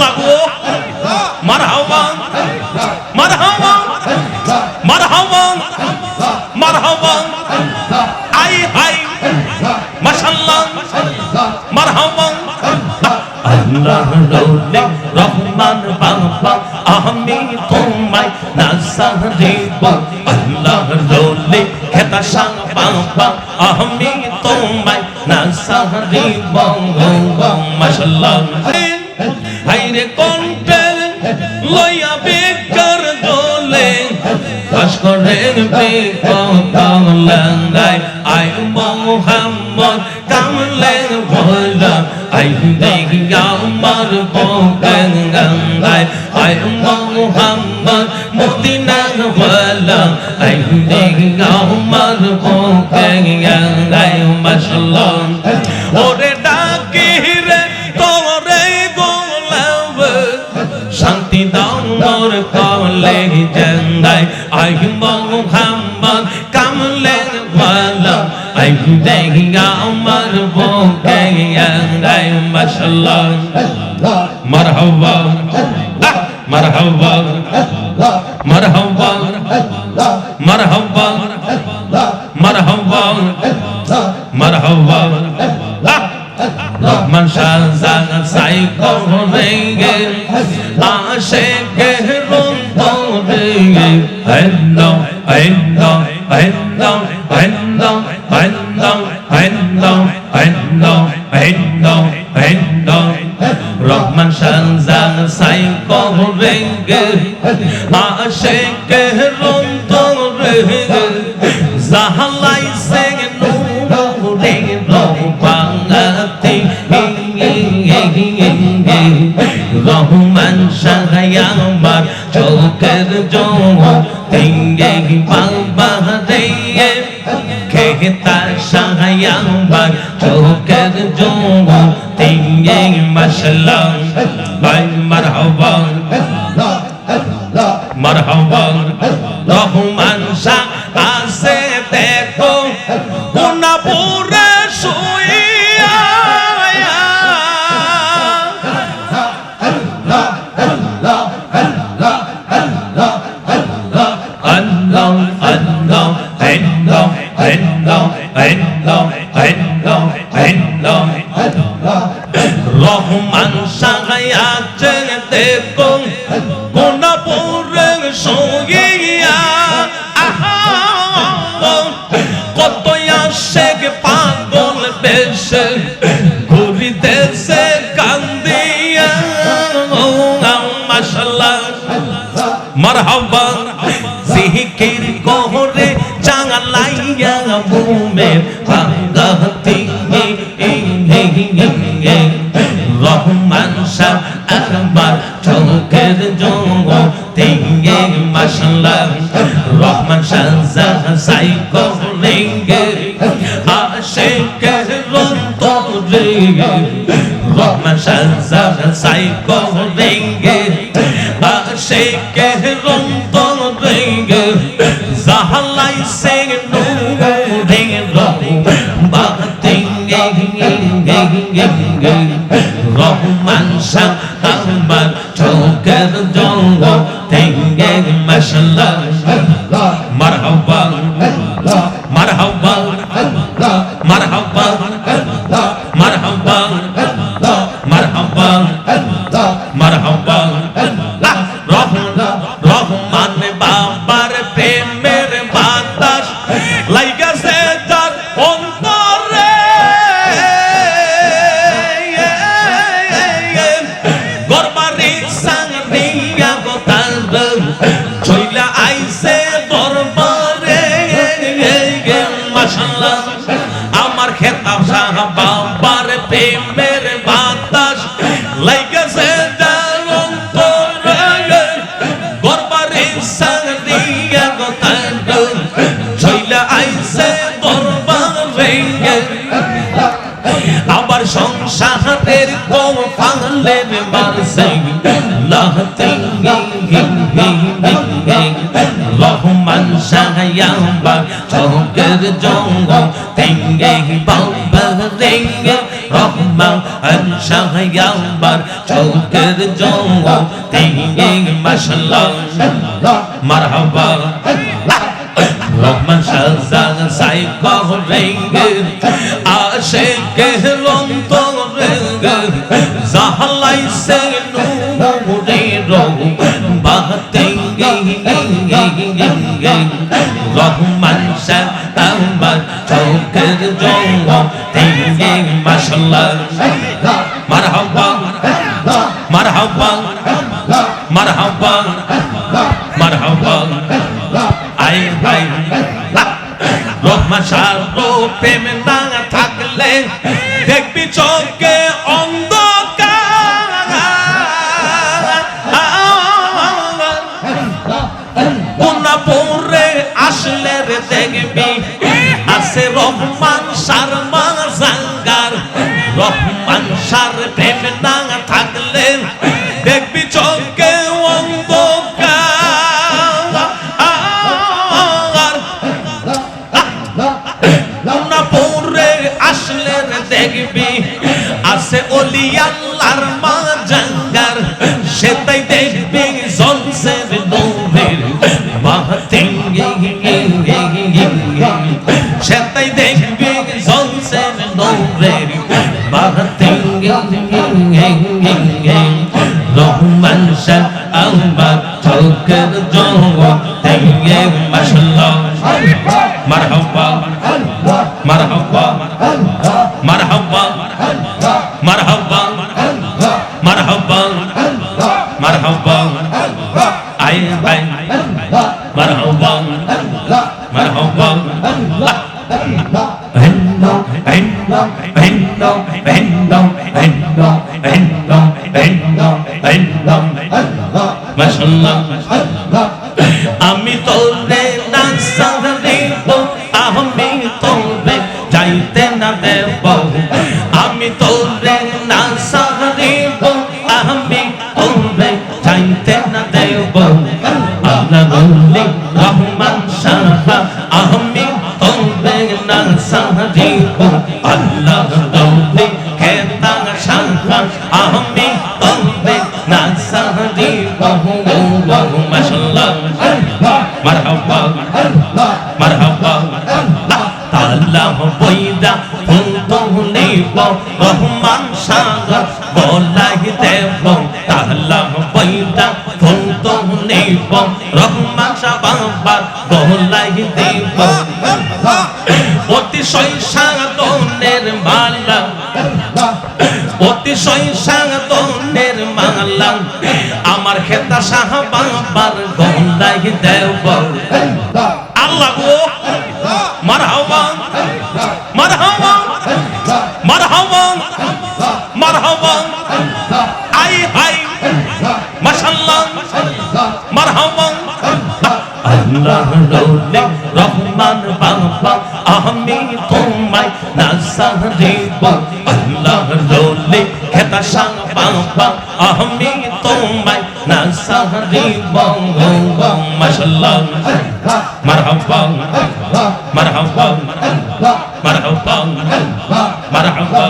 আল্লাহ গো মারহাবা। মারহাবা। মারহাবা। মারহাবা। আই হাই। মাশাআল্লাহ মারহাবা। আল্লাহ রৌলে রহমান বাবা আমি তোমায় নাসারিব আল্লাহ রৌলে খেতা সাং বাবা আমি তোমায় নাসারিব মাশাআল্লাহ রে কণ্ঠের লইয়া বেকার দোলে? ভাস্করের বেকালাই আই মোহাম্মদ কামলের ভোলা। আই দেখিয়া আমার বোকেন গঙ্গাই আই মোহাম্মদ মদিনার ভোলা। আই দেখিয়া আমার বোকেন গঙ্গাই মাসাল্লাহ নাই দেখিয়া আমার বুকে আঙ্গাই মাশাল্লাহ মারহাবা মারহাবা মারহাবা মারহাবা মারহাবা মারহাবা রহমান শাহ সাই করেঙ্গে আশে কে রুম তো দেঙ্গে হ্যাঁ হ্যাঁ হ্যাঁ হ্যাঁ hành long hành long hành long hành long hành long Rahman shan zan sai ko renge a she ke ron to renge zahalai se nu ro de ro bang ti. Rahman shan yang mar cho তিঙ্গে মশলা ভাই মারহাবা মারহাবা গোনাপুরের সঙ্গিয়া। কত আশেক পাগল বেশে ঘুরিতেছে কান্দিয়া। মাসাল্লাহ মারহাবা। জিহিকির কোহরে চাঙালাইয়া ভূমের مشزه سايكو لينجر عاشق الطريق رغم شزه سايكو لينجر عاشق الطريق زهلاي سينو دينو রহমান শাহ আমার চৌকের জঙ্গ থেকে মশলা মারহাবা। বাতাস লাইগেছে আবার সংসারের কম ফালেন মারছে লাহতে Love man, shine, young, but don't get a শাহয়াবার চৌকের জঙ্গ তিঙ্গি মাশাল্লাহ। মারহাবা। রহমান শাহজা সাইক রেঙ্গ আশে কেহলম তো রেঙ্গ, জাহলাই সে নূরে রহ বাহতেঙ্গি রহমান শাহ আমার চৌকের জঙ্গ তিন মাশাল্লাহ মারহাবা। মারহাবা। মারহাবা। মারহাবা। আই ভাই রহমান প্রেম না থাকলে দেখবি চোখে অন্ধকার। আসলে দেখবি যদি আল্লাহর মাজার সেটাই দেখবে জলসের নূরের বাহাতে সেটাই দেখবে জলসের নূরের বাহাতে রহমান শাহ আমার ঠোকের জঙ্গ মাশাল্লাহ। মারহাবা। মারহাবা মারহাবা মারহাবা আয় আয় মারহাবা মারহাবা আমি তোরে ডান্সার দেব আমি গাইতে না দেব আল্লাহ বললে রহমান শাহ আমি হবে না সাহিব আল্লাহ বললে হেতা শাহ আমি হবে না সাহিব বহু বহু মাশাআল্লাহ রহমান সাবাবার বলাই দেব অতিশয় সাধনের মালা। অতিশয় সাধনের মালা। আমার খেতা সাহাবার গলাই দেব আল্লাহ বাবা আমি তোমায় নাসারিব আল্লাহ রোলে খেতা সাং বাবা, আমি তোমায় নাসারিব মাশাআল্লাহ মারহাবা মারহাবা মারহাবা মারহাবা।